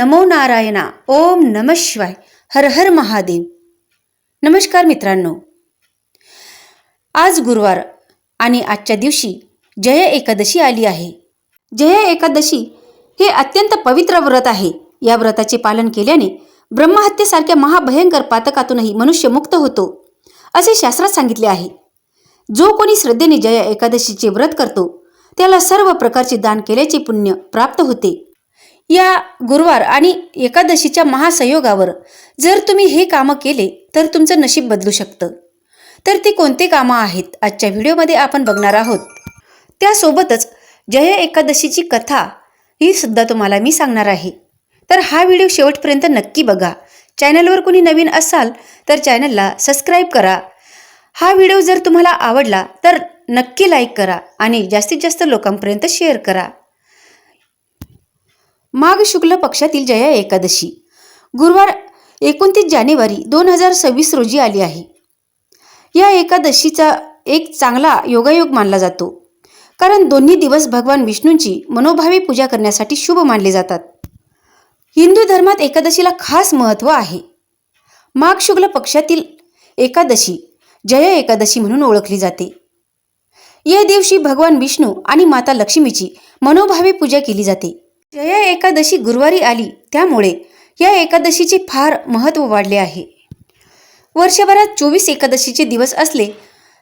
नमो नारायणा ओम नम शिवाय हर हर महादेव. नमस्कार मित्रांनो. आज गुरुवार आणि आजच्या दिवशी जय एकादशी आली आहे. जय एकादशी हे अत्यंत पवित्र व्रत आहे. या व्रताचे पालन केल्याने ब्रह्महत्येसारख्या महाभयंकर पातकातूनही मनुष्य मुक्त होतो असे शास्त्रात सांगितले आहे. जो कोणी श्रद्धेने जया एकादशीचे व्रत करतो त्याला सर्व प्रकारचे दान केल्याचे पुण्य प्राप्त होते. या गुरुवार आणि एकादशीच्या महासंयोगावर जर तुम्ही हे कामं केले तर तुमचं नशीब बदलू शकतं. तर ते कोणते कामं आहेत आजच्या व्हिडिओमध्ये आपण बघणार आहोत. त्यासोबतच जय एकादशीची कथा ही सुद्धा तुम्हाला मी सांगणार आहे. तर हा व्हिडिओ शेवटपर्यंत नक्की बघा. चॅनलवर कोणी नवीन असाल तर चॅनलला सबस्क्राईब करा. हा व्हिडिओ जर तुम्हाला आवडला तर नक्की लाईक करा आणि जास्तीत जास्त लोकांपर्यंत शेअर करा. माघ शुक्ल पक्षातील जया एकादशी. गुरुवार एकोणतीस जानेवारी दोन हजार सव्वीस रोजी आली आहे. या एकादशीचा एक चांगला योगायोग मानला जातो. कारण दोन्ही दिवस भगवान विष्णूंची मनोभावी पूजा करण्यासाठी शुभ मानले जातात. हिंदू धर्मात एकादशीला खास महत्त्व आहे. माघ शुक्ल पक्षातील एकादशी जय एकादशी म्हणून ओळखली जाते. या दिवशी भगवान विष्णू आणि माता लक्ष्मीची मनोभावे पूजा केली जाते. जया एकादशी गुरुवारी आली. त्यामुळे या एकादशीचे फार महत्त्व वाढले आहे. वर्षभरात चोवीस एकादशीचे दिवस असले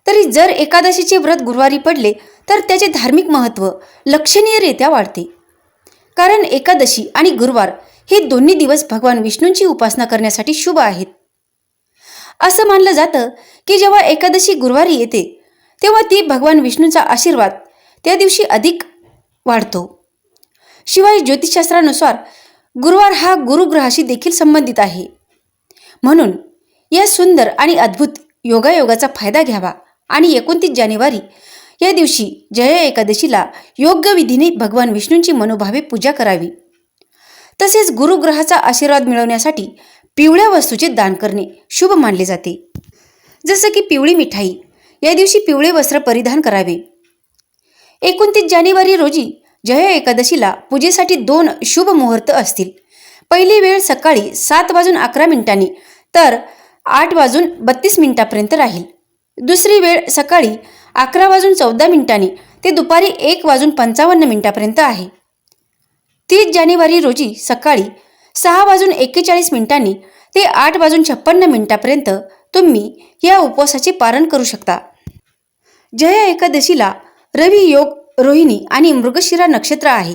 तरी जर एकादशीचे व्रत गुरुवारी पडले तर त्याचे धार्मिक महत्त्व लक्षणीयरित्या वाढते. कारण एकादशी आणि गुरुवार हे दोन्ही दिवस भगवान विष्णूंची उपासना करण्यासाठी शुभ आहेत. असं मानलं जातं की जेव्हा एकादशी गुरुवारी येते तेव्हा ती भगवान विष्णूंचा आशीर्वाद त्या दिवशी अधिक वाढतो. शिवाय ज्योतिषशास्त्रानुसार गुरुवार हा गुरुग्रहाशी देखील संबंधित आहे. म्हणून या सुंदर आणि अद्भुत योगायोगाचा फायदा घ्यावा आणि एकोणतीस जानेवारी या दिवशी जय एकादशीला योग्य विधीने भगवान विष्णूंची मनोभावे पूजा करावी. तसेच गुरुग्रहाचा आशीर्वाद मिळवण्यासाठी पिवळ्या वस्तूचे दान करणे शुभ मानले जाते. जसं की पिवळी मिठाई या दिवशी पिवळे वस्त्र परिधान करावे. एकोणतीस जानेवारी रोजी जय एकादशीला पूजेसाठी दोन शुभ मुहूर्त असतील. पहिली वेळ सकाळी सात वाजून अकरा मिनिटांनी तर आठ वाजून बत्तीस मिनिटापर्यंत राहील. दुसरी वेळ सकाळी अकरा वाजून चौदा मिनिटांनी ते दुपारी एक वाजून पंचावन्न मिनिटापर्यंत आहे. तीस जानेवारी रोजी सकाळी सहा वाजून एक्केचाळीस मिनिटांनी ते आठ वाजून छप्पन्न मिनिटापर्यंत तुम्ही या उपवासाचे पारण करू शकता. जय एकादशीला रवी योग रोहिणी आणि मृगशिरा नक्षत्र आहे.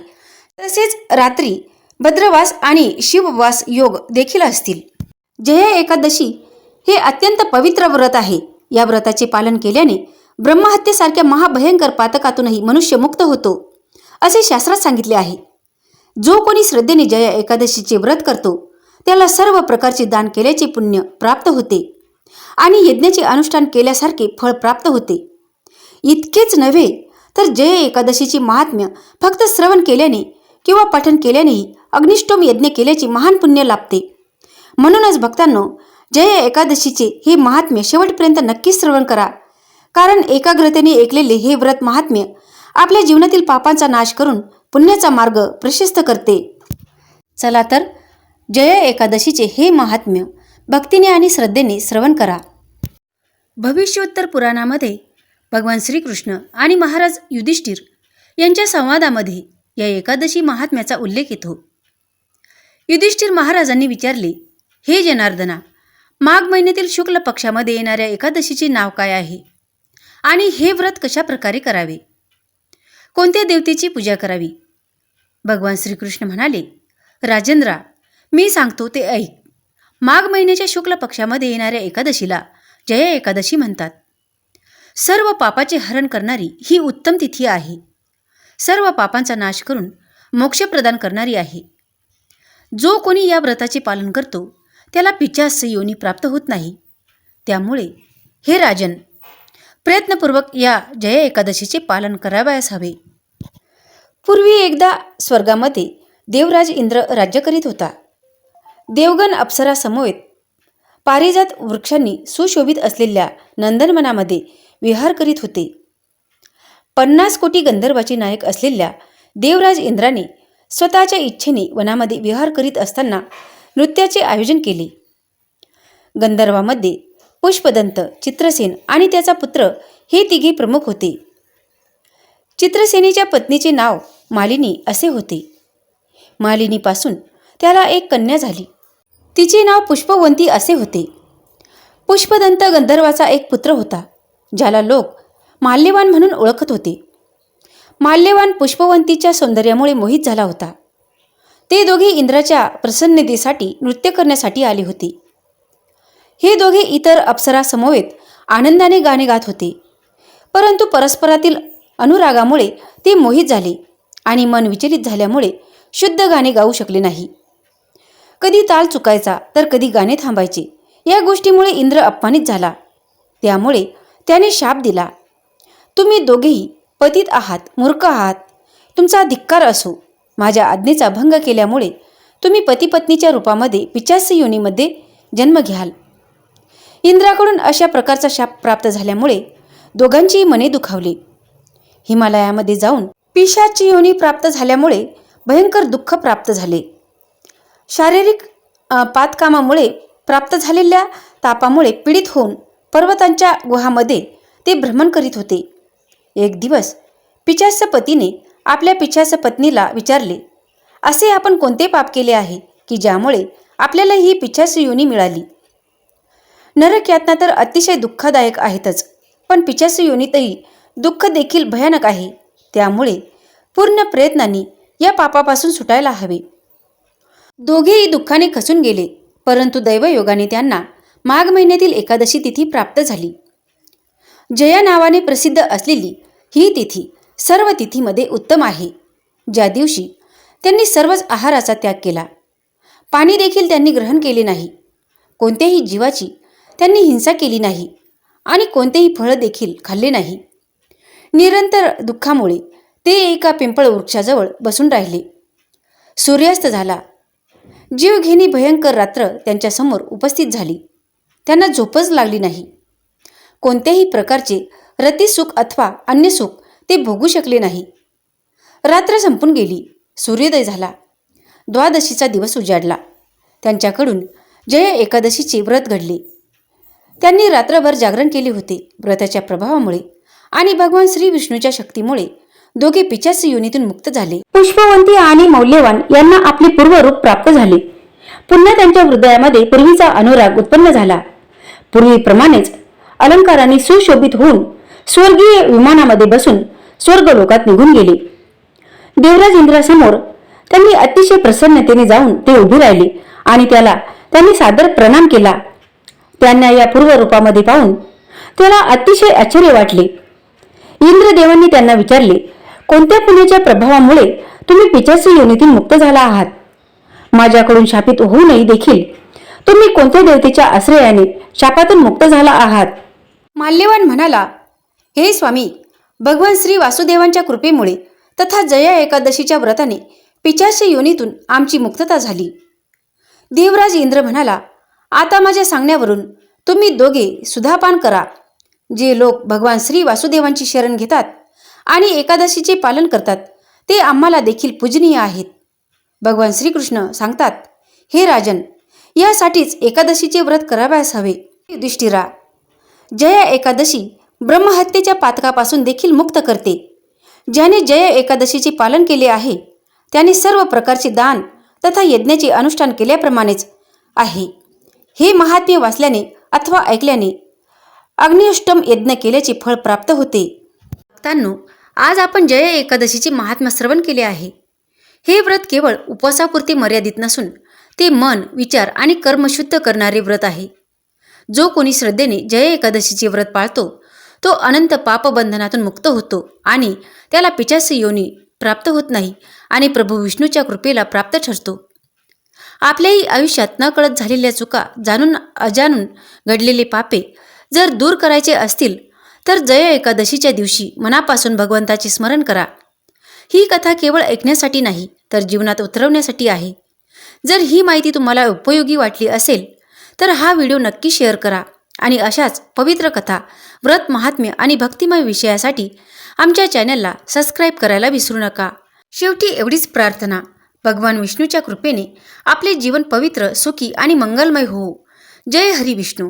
तसेच रात्री भद्रवास आणि शिववास योग देखील असतील. जय एकादशी हे अत्यंत पवित्र व्रत आहे. या व्रताचे पालन केल्याने ब्रह्महत्येसारख्या महाभयंकर पातकातूनही मनुष्य मुक्त होतो असे शास्त्रात सांगितले आहे. जो कोणी श्रद्धेने जया एकादशीचे व्रत करतो त्याला सर्व प्रकारचे दान केल्याचे पुण्य प्राप्त होते आणि यज्ञाचे अनुष्ठान केल्यासारखे फळ प्राप्त होते. इतकेच नव्हे तर जय एकादशीची महात्म्य फक्त श्रवण केल्याने किंवा पठन केल्यानेही अग्निष्टोम यज्ञ केल्याचे महान पुण्य लाभते. म्हणूनच भक्तांनो जय एकादशीचे हे महात्म्य शेवटपर्यंत नक्कीच श्रवण करा. कारण एकाग्रतेने ऐकलेले हे व्रत महात्म्य आपल्या जीवनातील पापांचा नाश करून पुण्याचा मार्ग प्रशस्त करते. चला तर जय एकादशीचे हे महात्म्य भक्तीने आणि श्रद्धेने श्रवण करा. भविष्योत्तर पुराणामध्ये भगवान श्रीकृष्ण आणि महाराज युधिष्ठिर यांच्या संवादामध्ये या एकादशी महात्म्याचा उल्लेख येतो. युधिष्ठिर महाराजांनी विचारले हे जनार्दना माघ महिन्यातील शुक्ल पक्षामध्ये येणाऱ्या एकादशीचे नाव काय आहे? आणि हे व्रत कशा प्रकारे करावे? कोणत्या देवतेची पूजा करावी? भगवान श्रीकृष्ण म्हणाले राजेंद्रा मी सांगतो ते ऐक. माघ महिन्याच्या शुक्ल पक्षामध्ये येणाऱ्या एकादशीला जया एकादशी म्हणतात. सर्व पापाचे हरण करणारी ही उत्तम तिथी आहे. सर्व पापांचा नाश करून मोक्ष प्रदान करणारी आहे. जो कोणी या व्रताचे पालन करतो त्याला पिचास योनी प्राप्त होत नाही. त्यामुळे हे राजन प्रयत्नपूर्वक या जय एकादशीचे पालन करावयास हवे. पूर्वी एकदा स्वर्गामध्ये देवराज इंद्र राज्य करीत होता. देवगण अप्सरासमवेत पारिजात वृक्षांनी सुशोभित असलेल्या नंदनवनामध्ये विहार करीत होते. पन्नास कोटी गंधर्वाचे नायक असलेल्या देवराज इंद्राने स्वतःच्या इच्छेने वनामध्ये विहार करीत असताना नृत्याचे आयोजन केले. गंधर्वामध्ये पुष्पदंत चित्रसेन आणि त्याचा पुत्र हे तिघे प्रमुख होते. चित्रसेनीच्या पत्नीचे नाव मालिनी असे होते. मालिनीपासून त्याला एक कन्या झाली. तिचे नाव पुष्पवंती असे होते. पुष्पदंत गंधर्वाचा एक पुत्र होता. ज्याला लोक माल्यवान म्हणून ओळखत होते. माल्यवान पुष्पवंतीच्या सौंदर्यामुळे मोहित झाला होता. ते दोघे इंद्राच्या प्रसन्नतेसाठी नृत्य करण्यासाठी आले होते. हे दोघे इतर अप्सरासमवेत आनंदाने गाणे गात होते. परंतु परस्परातील अनुरागामुळे ते मोहित झाले आणि मन विचलित झाल्यामुळे शुद्ध गाणे गाऊ शकले नाही. कधी ताल चुकायचा तर कधी गाणे थांबायचे या गोष्टीमुळे इंद्र अपमानित झाला. त्यामुळे त्याने शाप दिला. तुम्ही दोघेही पतित आहात मूर्ख आहात. तुमचा धिक्कार असो. माझ्या आज्ञेचा भंग केल्यामुळे तुम्ही पतीपत्नीच्या रूपामध्ये पिचास योनीमध्ये जन्म घ्याल. इंद्राकडून अशा प्रकारचा शाप प्राप्त झाल्यामुळे दोघांचीही मने दुखावली. हिमालयामध्ये जाऊन पिशाची योनी प्राप्त झाल्यामुळे भयंकर दुःख प्राप्त झाले. शारीरिक पातकामामुळे प्राप्त झालेल्या तापामुळे पीडित होऊन पर्वतांच्या गुहामध्ये ते भ्रमण करीत होते. एक दिवस पिचास पतीने आपल्या पिचास पत्नीला विचारले असे आपण कोणते पाप केले आहे की ज्यामुळे आपल्याला ही पिचास योनी मिळाली? नरक यातना तर अतिशय दुःखदायक आहेतच पण पिचास योनीतही दुःख देखील भयानक आहे. त्यामुळे पूर्ण प्रयत्नांनी या पापापासून सुटायला हवे. दोघेही दुःखाने खसून गेले परंतु दैवयोगाने त्यांना माघ महिन्यातील एकादशी तिथी प्राप्त झाली. जया नावाने प्रसिद्ध असलेली ही तिथी सर्व तिथीमध्ये उत्तम आहे. ज्या दिवशी त्यांनी सर्वच आहाराचा त्याग केला. पाणी देखील त्यांनी ग्रहण केले नाही. कोणत्याही जीवाची त्यांनी हिंसा केली नाही आणि कोणतेही फळ देखील खाल्ले नाही. निरंतर दुःखामुळे ते एका पिंपळ वृक्षाजवळ बसून राहिले. सूर्यास्त झाला. जीवघेणी भयंकर रात्र त्यांच्यासमोर उपस्थित झाली. त्यांना झोपच लागली नाही. कोणत्याही प्रकारचे रतिसुख अथवा अन्य सुख ते भोगू शकले नाही. रात्र संपून गेली. सूर्योदय झाला. द्वादशीचा दिवस उजाडला. त्यांच्याकडून जय एकादशीचे व्रत घडले. त्यांनी रात्रभर जागरण केले होते व्रताच्या प्रभावामुळे आणि भगवान श्री विष्णूच्या शक्तीमुळे दोघे पिचास योनीतून मुक्त झाले. पुष्पवंती आणि मौल्यवान यांना आपले पूर्वरूप प्राप्त झाले. पुन्हा त्यांच्या हृदयामध्ये पूर्वीचा अनुराग उत्पन्न झाला. पूर्वीप्रमाणेच अलंकाराने सुशोभित होऊन स्वर्गीय विमानामध्ये बसून स्वर्गलोकात निघून गेले. देवराज इंद्रासमोर त्यांनी अतिशय प्रसन्नतेने जाऊन ते उभे राहिले आणि त्याला त्यांनी सादर प्रणाम केला. त्यांना या पूर्वरूपामध्ये पाहून त्याला अतिशय आश्चर्य वाटले. इंद्रदेवांनी त्यांना विचारले कोणत्या पुण्याच्या प्रभावामुळे तुम्ही पिचासी योनीतून मुक्त झाला आहात? माझ्याकडून शापित होऊनही देखील तुम्ही कोणत्या देवतेच्या आश्रयाने शापातून मुक्त झाला आहात? माल्यवान म्हणाला हे स्वामी भगवान श्री वासुदेवांच्या कृपेमुळे तथा जया एकादशीच्या व्रताने पिचास्य योनीतून आमची मुक्तता झाली. देवराज इंद्र म्हणाला आता माझ्या सांगण्यावरून तुम्ही दोघे सुधापान करा. जे लोक भगवान श्री वासुदेवांची शरण घेतात आणि एकादशीचे पालन करतात ते आम्हाला देखील पूजनीय आहेत. भगवान श्रीकृष्ण सांगतात हे राजन यासाठीच एकादशीचे व्रत करावयास हवे युधिष्ठिरा जया एकादशी ब्रह्महत्येच्या पातकापासून देखील मुक्त करते. ज्याने जय एकादशीचे पालन केले आहे त्याने सर्व प्रकारचे दान तथा यज्ञाचे अनुष्ठान केल्याप्रमाणेच आहे. हे महात्म्य वाचल्याने अथवा ऐकल्याने अग्निष्टम यज्ञ केल्याचे फळ प्राप्त होते. भक्तांनो आज आपण जय एकादशीचे महात्मा श्रवण केले आहे. हे व्रत केवळ उपवासापुरते मर्यादित नसून ते मन विचार आणि कर्म शुद्ध करणारे व्रत आहे. जो कोणी श्रद्धेने जय एकादशीचे व्रत पाळतो तो अनंत पापबंधनातून मुक्त होतो आणि त्याला पिचास योनी प्राप्त होत नाही आणि प्रभू विष्णूच्या कृपेला प्राप्त ठरतो. आपल्याही आयुष्यात न कळत झालेल्या चुका जाणून अजाणून घडलेले पापे जर दूर करायचे असतील तर जय एकादशीच्या दिवशी मनापासून भगवंताचे स्मरण करा. ही कथा केवळ ऐकण्यासाठी नाही तर जीवनात उतरवण्यासाठी आहे. जर ही माहिती तुम्हाला उपयोगी वाटली असेल तर हा व्हिडिओ नक्की शेअर करा आणि अशाच पवित्र कथा व्रत महात्म्य आणि भक्तिमय विषयासाठी आमच्या चॅनलला सबस्क्राईब करायला विसरू नका. शेवटी एवढीच प्रार्थना. भगवान विष्णूच्या कृपेने आपले जीवन पवित्र सुखी आणि मंगलमय होऊ. जय हरी विष्णू.